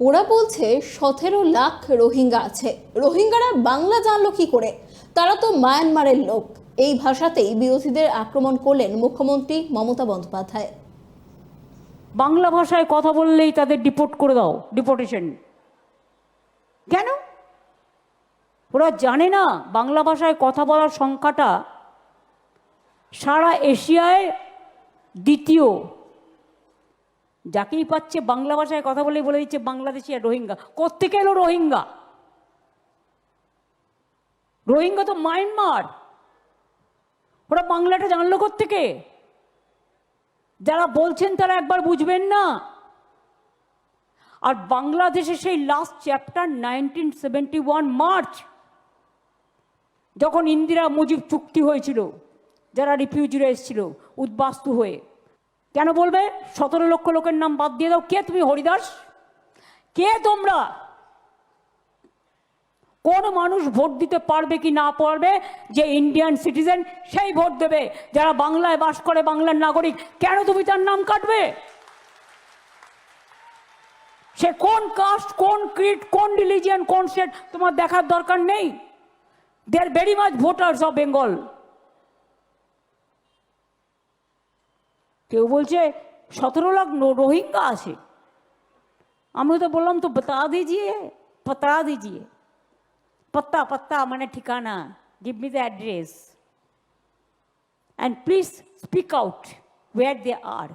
ওরা বলছে সতেরো লাখ রোহিঙ্গা আছে। রোহিঙ্গারা বাংলা জানলো কি করে? তারা তো মায়ানমারের লোক। এই ভাষাতেই বিরোধীদের আক্রমণ করলেন মুখ্যমন্ত্রী মমতা বন্দ্যোপাধ্যায়। বাংলা ভাষায় কথা বললেই তাদের ডিপোর্ট করে দাও ডিপোর্টেশন কেন? ওরা জানে না বাংলা ভাষায় কথা বলার সংখ্যাটা সারা এশিয়ায় দ্বিতীয়। যাকেই পাচ্ছে বাংলা ভাষায় কথা বলে বলে দিচ্ছে বাংলাদেশি আর রোহিঙ্গা। কোত্থেকে এলো রোহিঙ্গা? রোহিঙ্গা তো মায়ানমার। ওরা বাংলাটা জানলো কোত্থেকে? যারা বলছেন তারা একবার বুঝবেন না। আর বাংলাদেশে সেই last chapter nineteen seventy one March, যখন ইন্দিরা মুজিব চুক্তি হয়েছিল, যারা রিফিউজিরা এসেছিল, উদ্বাস্তু হয়ে। কেন বলবে? সতেরো লক্ষ লোকের নাম বাদ দিয়ে দাও। কে তুমি, হরিদাস? কে তোমরা? কোন মানুষ ভোট দিতে পারবে কি না পারবে? যে ইন্ডিয়ান সিটিজেন সেই ভোট দেবে। যারা বাংলায় বাস করে, বাংলার নাগরিক, কেন তুমি তার নাম কাটবে? সে কোন কাস্ট কোন ক্রিট কোন রিলিজিয়ান কোন সেট তোমার দেখার দরকার নেই। They are very much voters of Bengal কেউ বলছে, সতেরো লাখ রোহিঙ্গা আছে। আমি তো বললাম, তো বতা দিজিয়ে পতা দিজিয়ে। পত্তা পত্তা মানে ঠিকানা give me the address and please speak out where they are